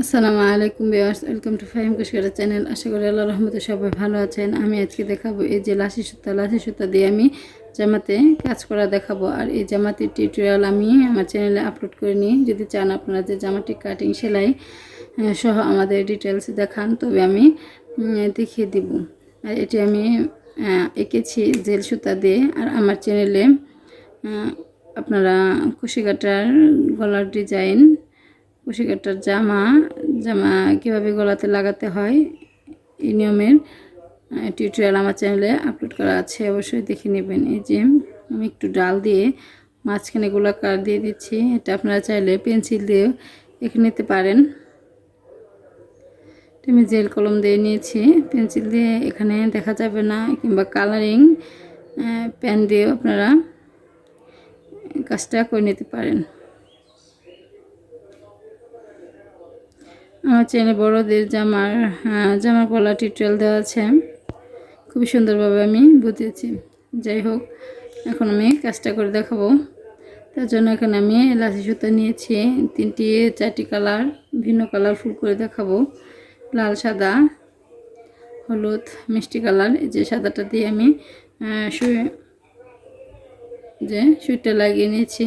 আসসালামু আলাইকুম viewers welcome to Fahim কুশকারের চ্যানেল। আশা করি আল্লাহ রহমতে সবাই ভালো আছেন। আমি আজকে দেখাবো এই যে লাসি সুতা লাসি সুতা দিয়ে আমি জামাতে কাজ করা দেখাবো। আর এই জামাটির টিউটোরিয়াল আমি আমার চ্যানেলে আপলোড করে নিই। যদি চান আপনারা যে জামাটি কাটিং সেলাই সহ আমাদের ডিটেলস দেখান, তবে আমি দেখিয়ে দিব। আর এটি আমি এঁকেছি জেল সুতা দিয়ে। আর আমার চ্যানেলে আপনারা কুশিকাটার গলার ডিজাইন কুশিকাটার জামা জামা কীভাবে গলাতে লাগাতে হয়, এই নিয়মের টিউটোরিয়াল আমার চ্যানেলে আপলোড করা আছে, অবশ্যই দেখে নেবেন। এই যে আমি একটু ডাল দিয়ে মাঝখানে গোলাকার দিয়ে দিচ্ছি, এটা আপনারা চাইলে পেন্সিল দিয়ে এঁকে নিতে পারেন। আমি জেল কলম দিয়ে নিয়েছি পেন্সিল দিয়ে এখানে দেখা যাবে না, কিংবা কালারিং প্যান দিয়েও আপনারা কাজটা করে নিতে পারেন। আমার চ্যানেলে বড়দের জামার জামার গলা টিউটোরিয়াল দেওয়া আছে। খুবই সুন্দরভাবে আমি বুঝিয়েছি যাই হোক, এখন আমি কাজটা করে দেখাবো। তার জন্য এখানে আমি লাচি সুতা নিয়েছি, তিনটি, চারটি কালার, ভিন্ন কালার ফুল করে দেখাবো। লাল, সাদা, হলুদ, মিষ্টি কালার। এই যে সাদাটা দিয়ে আমি যে সুইটা লাগিয়ে নিয়েছি।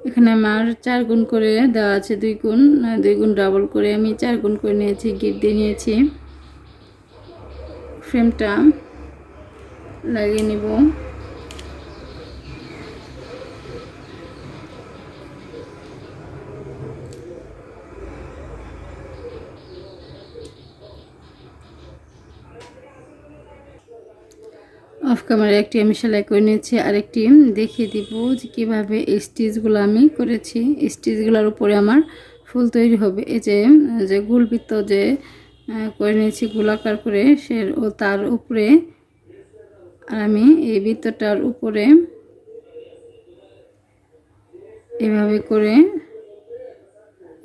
এখানে আমার চার গুণ করে দেওয়া আছে দুই গুণ দুই গুণ ডাবল করে আমি চার গুণ করে নিয়েছি গিট দিয়ে নিয়েছি। ফ্রেমটা লাগিয়ে নিব। ক্যামেরা একটি আমি সেলাই করে নিয়েছি আর একটি দেখিয়ে দিব যে কীভাবে স্টিচগুলো আমি করেছি। স্টিচগুলোর উপরে আমার ফুল তৈরি হবে। এই যে যে গুলবৃত্ত যে করে নিয়েছি গোলাকার করে, সে ও তার উপরে আর আমি এই বৃত্তটার উপরে এভাবে করে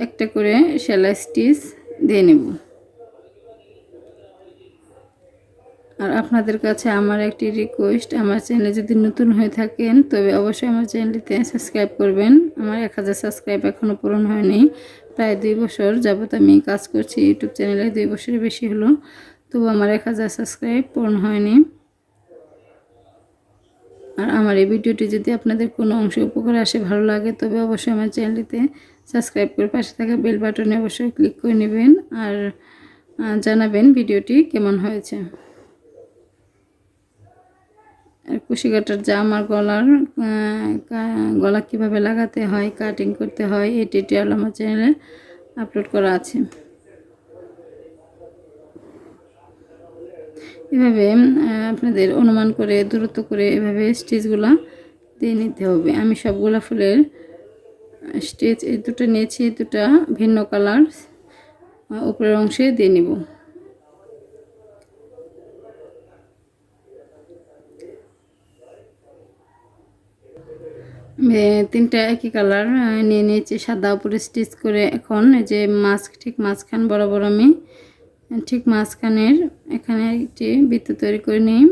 একটা করে সেলাই স্টিচ দিয়ে নেব। আর আপনাদের কাছে আমার একটি রিকোয়েস্ট আমার চ্যানেলে যদি নতুন হয়ে থাকেন, তবে অবশ্যই আমার চ্যানেলটিতে সাবস্ক্রাইব করবেন। আমার এক হাজার সাবস্ক্রাইব এখনও পূরণ হয়নি, প্রায় দুই বছর যাবত আমি কাজ করছি, ইউটিউব চ্যানেলে দুই বছরের বেশি হলো তবু আমার এক হাজার সাবস্ক্রাইব পূরণ হয়নি। আর আমার এই ভিডিওটি যদি আপনাদের কোনো অংশে উপকার আসে, ভালো লাগে, তবে অবশ্যই আমার চ্যানেলটিতে সাবস্ক্রাইব করে পাশে থাকা বেল বাটনে অবশ্যই ক্লিক করে নেবেন, আর জানাবেন ভিডিওটি কেমন হয়েছে। কুশি কাটার যা আমার গলার গলা কীভাবে লাগাতে হয় কাটিং করতে হয়, এই টিউটোরিয়াল আমার চ্যানেলে আপলোড করা আছে। এভাবে আপনাদের অনুমান করে, দূরত্ব করে এভাবে স্টিচগুলো দিয়ে নিতে হবে। আমি সবগুলা ফুলের স্টিচ এই দুটো নিয়েছি, দুটা ভিন্ন কালার উপরের অংশে দিয়ে নিব। তিনটা একই কালার নিয়ে নিয়েছি সাদা, উপরে স্টিচ করে এখন এই যে মাস্ক ঠিক মাঝখান বরাবর আমি, ঠিক মাঝখানের এখানে একটি বৃত্ত তৈরি করে নিই।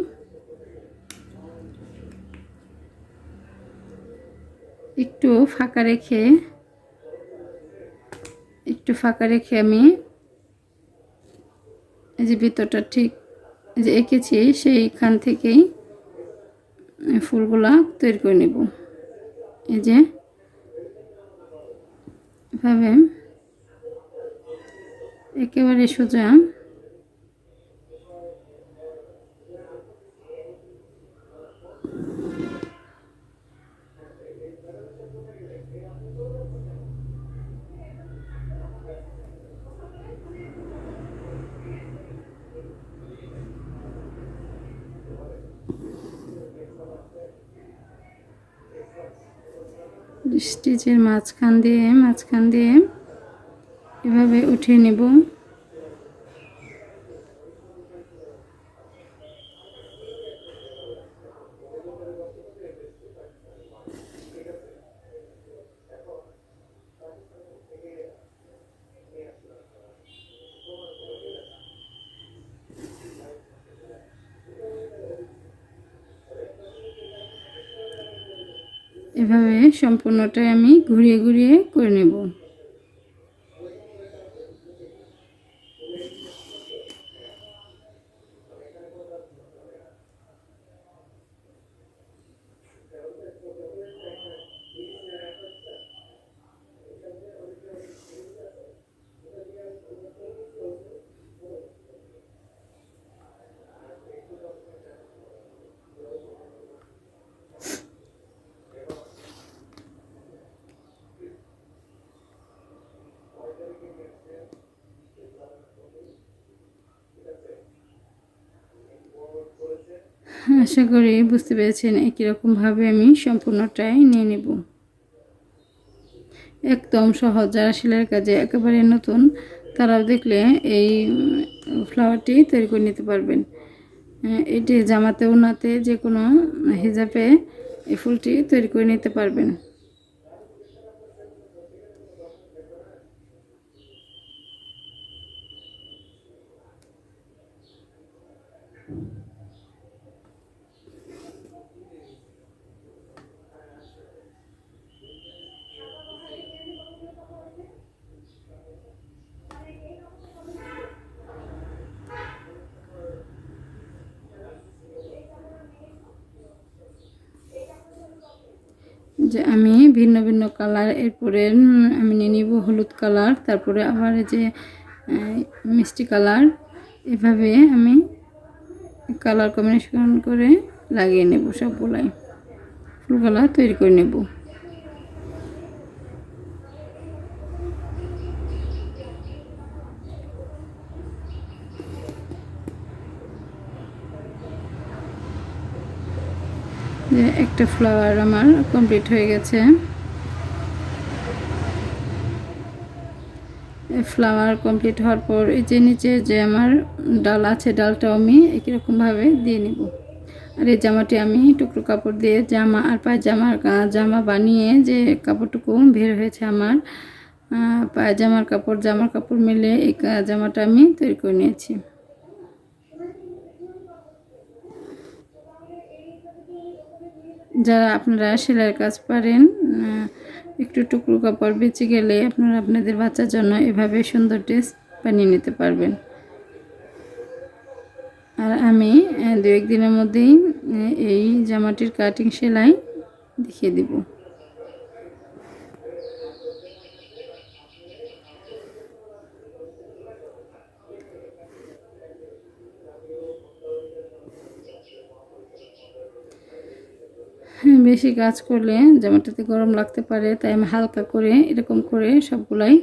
একটু ফাঁকা রেখে, একটু ফাঁকা রেখে আমি এই যে বৃত্তটা ঠিক যে এঁকেছি সেইখান থেকেই ফুলগুলা তৈরি করে নেব। এই যে এভাবে একেবারে সোজা স্টিচের মাঝখান দিয়ে মাঝখান দিয়ে এভাবে উঠিয়ে নেব। এভাবে সম্পূর্ণটাই আমি ঘুরিয়ে ঘুরিয়ে করে নেব। আশা করি বুঝতে পেরেছেন, একই রকমভাবে আমি সম্পূর্ণটাই নিয়ে নেব। একদম সহজ, যারা সেলাইয়ের কাজে একেবারে নতুন, তারাও দেখলে এই ফ্লাওয়ারটি তৈরি করে নিতে পারবেন। এটি জামাতে, উনাতে যে কোনো হিজাবে এই ফুলটি তৈরি করে নিতে পারবেন। যে আমি ভিন্ন ভিন্ন কালার, এরপরে আমি নিয়ে নিব হলুদ কালার, তারপরে আবার যে মিষ্টি কালার, এভাবে আমি কালার কম্বিনেশন করে লাগিয়ে নেব সবগুলাই। ফুলগুলা তৈরি করে নেব। যে একটা ফ্লাওয়ার আমার কমপ্লিট হয়ে গেছে। ফ্লাওয়ার কমপ্লিট হওয়ার পর এই যে নিচে যে আমার ডাল আছে, ডালটাও আমি একই রকমভাবে দিয়ে নিব। আর এই জামাটি আমি টুকরো কাপড় দিয়ে জামা আর পায়জামার জামা বানিয়ে যে কাপড়টুকু বের হয়েছে আমার পায়জামার কাপড়, জামার কাপড় মিলে এই জামাটা আমি তৈরি করে নিয়েছি। যারা আপনারা সেলাইয়ের কাজ পারেন একটু টুকরো কাপড় বেঁচে গেলে আপনারা আপনাদের বাচ্চার জন্য এভাবে সুন্দর ড্রেস বানিয়ে নিতে পারবেন। আর আমি দু একদিনের মধ্যেই এই জামাটির কাটিং সেলাই দেখিয়ে দিব হ্যাঁ, বেশি কাজ করলে জামাটাতে গরম লাগতে পারে, তাই আমি হালকা করে এরকম করে সবগুলাই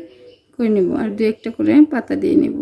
করে নেব। আর দু একটা করে পাতা দিয়ে নেব।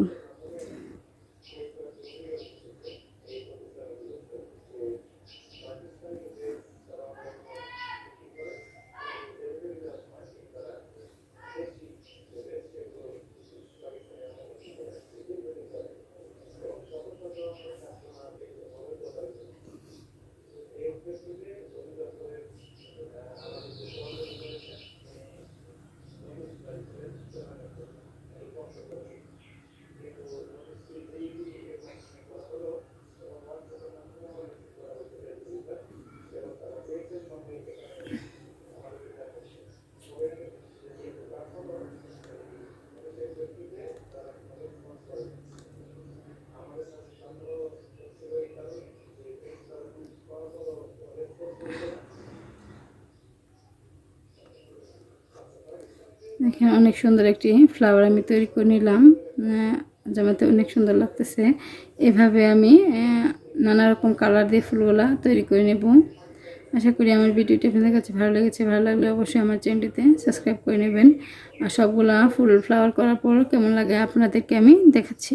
দেখেন অনেক সুন্দর একটি ফ্লাওয়ার আমি তৈরি করে নিলাম। জামাতে অনেক সুন্দর লাগতেছে। এভাবে আমি নানা রকম কালার দিয়ে ফুলগুলা তৈরি করে নেব। আশা করি আমার ভিডিওটি আপনাদের কাছে ভালো লেগেছে। ভালো লাগলে অবশ্যই আমার চ্যানেলটিতে সাবস্ক্রাইব করে নেবেন। আর সবগুলা ফুল ফ্লাওয়ার করার পর কেমন লাগে আপনাদেরকে আমি দেখাচ্ছি।